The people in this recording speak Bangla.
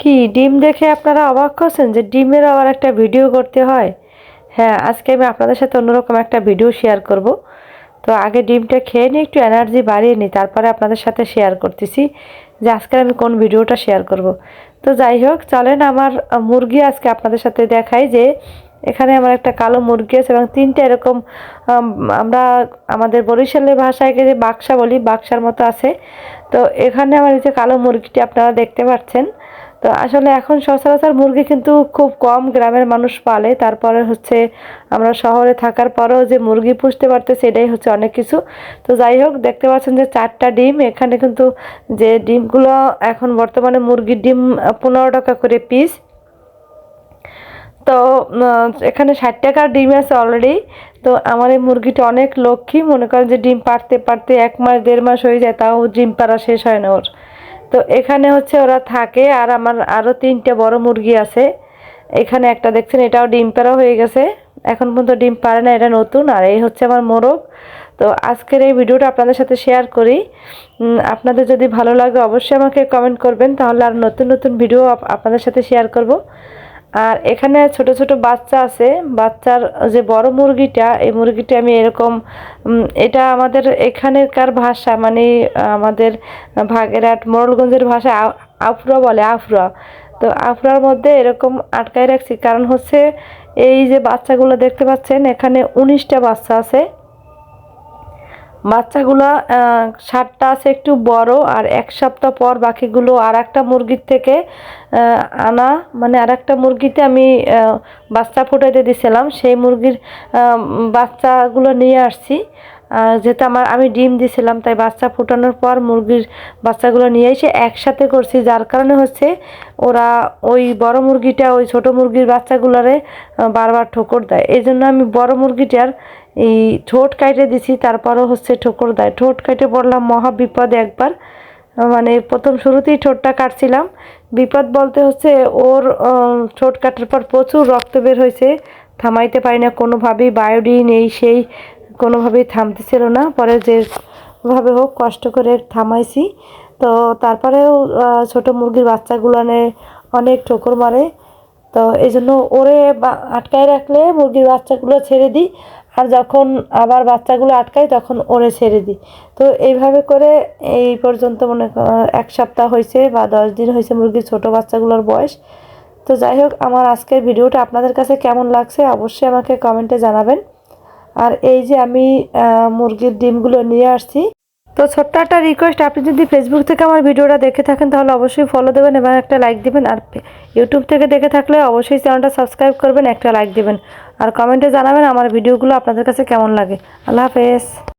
কি, ডিম দেখে আপনারা অবাক করছেন যে ডিমের আবার একটা ভিডিও করতে হয়? হ্যাঁ আজকে আমি আপনাদের সাথে অন্যরকম একটা ভিডিও শেয়ার করব। তো আগে ডিমটা খেয়ে নিয়ে একটু এনার্জি বাড়িয়ে নিই, তারপরে আপনাদের সাথে শেয়ার করতেছি যে আজকে আমি কোন ভিডিওটা শেয়ার করব। তো যাই হোক, চলেন আমার মুরগি আজকে আপনাদের সাথে দেখাই যে এখানে আমার একটা কালো মুরগি আছে এবং তিনটা এরকম আমরা আমাদের বরিশালের ভাষায় যে বাক্সা বলি, বাক্সার মতো আছে। তো এখানে আমার এই যে কালো মুরগিটি আপনারা দেখতে পাচ্ছেন। তো আসলে এখন সচরাচর মুরগি কিন্তু খুব কম গ্রামের মানুষ পালে। তারপরে হচ্ছে আমরা শহরে থাকার পরেও যে মুরগি পুষতে পারতেছে, এটাই হচ্ছে অনেক কিছু। তো যাই হোক, দেখতে পাচ্ছেন যে চারটা ডিম, এখানে কিন্তু যে ডিমগুলো এখন বর্তমানে মুরগির ডিম পনেরো টাকা করে পিস তো এখানে ষাট টাকার ডিম আছে অলরেডি তো আমার এই মুরগিটা অনেক লক্ষ্মী। মনে করেন যে ডিম পারতে পারতে এক মাস, দেড় মাস হয়ে যায়, তাও ডিম পাড়া শেষ হয় না ওর। তো এখানে হচ্ছে ওরা থাকে আর আমার আরও তিনটে বড় মুরগি আছে। এখানে একটা দেখছেন, এটাও ডিম পাড়া হয়ে গেছে। এখন পর্যন্ত ডিম পারে না, এটা নতুন আর এই হচ্ছে আমার মোরগ। তো আজকের এই ভিডিওটা আপনাদের সাথে শেয়ার করি। আপনাদের যদি ভালো লাগে অবশ্যই আমাকে কমেন্ট করবেন, তাহলে আর নতুন নতুন ভিডিও আপনাদের সাথে শেয়ার করব। আর এখানে ছোট ছোট বাচ্চা আছে। বাচ্চার যে বড় মুরগিটা, এই মুরগিটা আমি এরকম এটা আমাদের এখানেকার ভাষা মানে আমাদের ভাগেরহাট, মোড়লগঞ্জের ভাষা আফরা বলে, আফরা। তো আফরার মধ্যে এরকম আটকায় রাখছি। কারণ হচ্ছে, এই যে বাচ্চাগুলো দেখতে পাচ্ছেন, এখানে উনিশটা বাচ্চা আছে। বাচ্চাগুলো সাতটা আছে একটু বড় আর এক সপ্তাহ পর বাকিগুলো আর একটা মুরগির থেকে আনা। মানে আর একটা মুরগিতে আমি বাচ্চা ফুটাইতে দিয়েছিলাম সেই মুরগির বাচ্চাগুলো নিয়ে আসছি। যেহেতু আমার, আমি ডিম দিয়েছিলাম তাই বাচ্চা ফুটানোর পর মুরগির বাচ্চাগুলো নিয়ে এসে একসাথে করছি। যার কারণে হচ্ছে ওরা ওই বড় মুরগিটা ওই ছোট মুরগির বাচ্চাগুলোরে বারবার ঠোকর দেয়। এই জন্য আমি বড় মুরগিটার এই ঠোঁট কাটে দিছি, তারপরও হচ্ছে ঠোকর দেয়। ঠোঁট কেটে পড়লাম, মহা বিপদে একবার। মানে প্রথম শুরুতেই ঠোঁটটা কাটছিলাম। বিপদ বলতে হচ্ছে ওর ঠোঁট কাটার পর প্রচুর রক্ত বের হয়েছে। থামাইতে পারি না, কোনোভাবেই বায়োডিন এই সেই কোনোভাবেই থামতেছিল না। পরে যে ভাবে হোক, কষ্ট করে থামাইছি। তো তারপরেও ছোট মুরগির বাচ্চাগুলো অনেক ঠোকর মারে। তো এই জন্য ওরে আটকায় রাখলে মুরগির বাচ্চাগুলো ছেড়ে দিই। আর যখন আবার বাচ্চাগুলো আটকাই তখন ওরে ছেড়ে দিই। তো এইভাবে করে এই পর্যন্ত মনে এক সপ্তাহ হয়েছে বা দশ দিন হয়েছে মুরগির ছোট বাচ্চাগুলোর বয়স। তো যাই হোক, আমার আজকের ভিডিওটা আপনাদের কাছে কেমন লাগছে অবশ্যই আমাকে কমেন্টে জানাবেন। আর এই যে আমি মুরগির ডিমগুলো নিয়ে আসছি তো ছোট্ট একটা রিকোয়েস্ট আপনি যদি ফেসবুক থেকে আমার ভিডিওটা দেখে থাকেন, তাহলে অবশ্যই ফলো দেবেন এবং একটা লাইক দেবেন। আর ইউটিউব থেকে দেখে থাকলে অবশ্যই চ্যানেলটা সাবস্ক্রাইব করবেন, একটা লাইক দেবেন। আর কমেন্টে জানাবেন আমার ভিডিওগুলো আপনাদের কাছে কেমন লাগে। আল্লাহ হাফেজ।